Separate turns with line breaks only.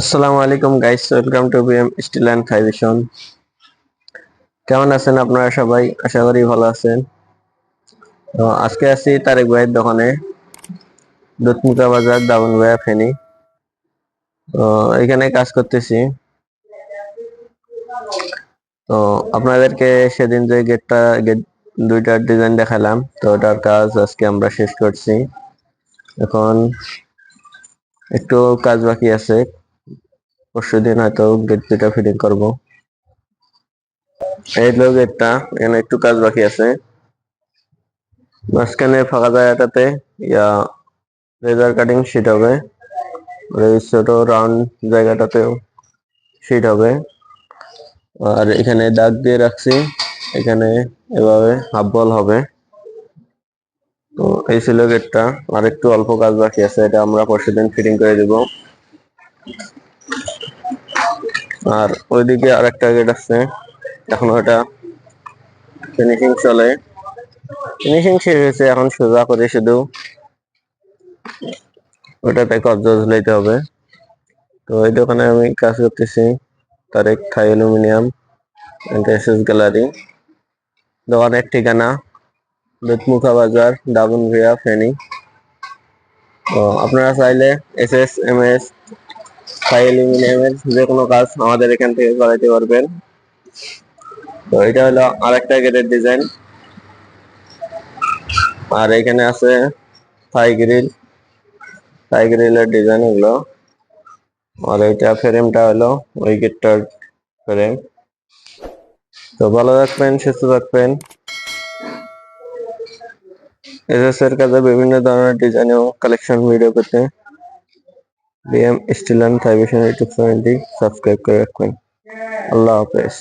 আসসালামু আলাইকুম guys welcome to BM steel and ফাইভেশন কেমন আছেন আপনারা সবাই? আশা করি ভালো আছেন। আজকে আছি তারেক ভাইয়ের দোকানে দুধমুখা বাজার দাবন ভাইয়া ফেনি। তো এখানে কাজ করতেছি। তো আপনাদেরকে সেদিন যে গেটটা গেট দুইটার ডিজাইন দেখালাম, তো ওটার কাজ আজকে আমরা শেষ করছি। এখন একটু কাজ বাকি আছে। পরশু দিন হয়তো গেট দুটা ফিটিং করব। এই হলো গেটটা এখানে একটু কাজ বাকি আছে। মাঝখানে ফাঁকা জায়গাটাতে, ইয়া লেজার কাটিং শিট হবে। ছোট রাউন্ড জায়গাটাতেও শিট হবে। আর এখানে দাগ দিয়ে রাখছি, এখানে এভাবে হাফ বল হবে। তো এই ছিল গেটটা আর একটু অল্প কাজ বাকি আছে, এটা আমরা পরশু দিন ফিটিং করে দিব। আর ওইদিকে আরেকটা গেট আছে। এখন ওটা ফিনিশিং চলে। ফিনিশিং শেষ হয়েছে, এখন সোজা করে শুধু ওটাতে কবজা ঝুলাইতে হবে। তো এই দোকানে আমি কাজ করতেছি, Tarek Thai aluminium S gallery. দোকানের ঠিকানা দুধমুখা বাজার ডাবন ভিয়া ফেনী। তো আপনারা চাইলে এস এস এম এস অ্যালুমিনিয়ামের যে কোনো কাজ আমাদের এখান থেকে করাইতে পারবেন। তো এটা হলো আরেকটা গেটের ডিজাইন আর এখানে আছে থাই গ্রিল থাই গ্রিলের ডিজাইন এগুলো। আর এটা ফ্রেমটা হলো ওই গেটটার ফ্রেম তো ভালো থাকবেন, সুস্থ থাকবেন। এসএস এর কাছে বিভিন্ন ধরনের ডিজাইন ও কালেকশন ভিডিও পেতে। বিএম স্টিল অ্যান্ড ফাইভেশন ইউটিউব চ্যানেলটি সাবস্ক্রাইব করে রাখবেন। আল্লাহ হাফেজ।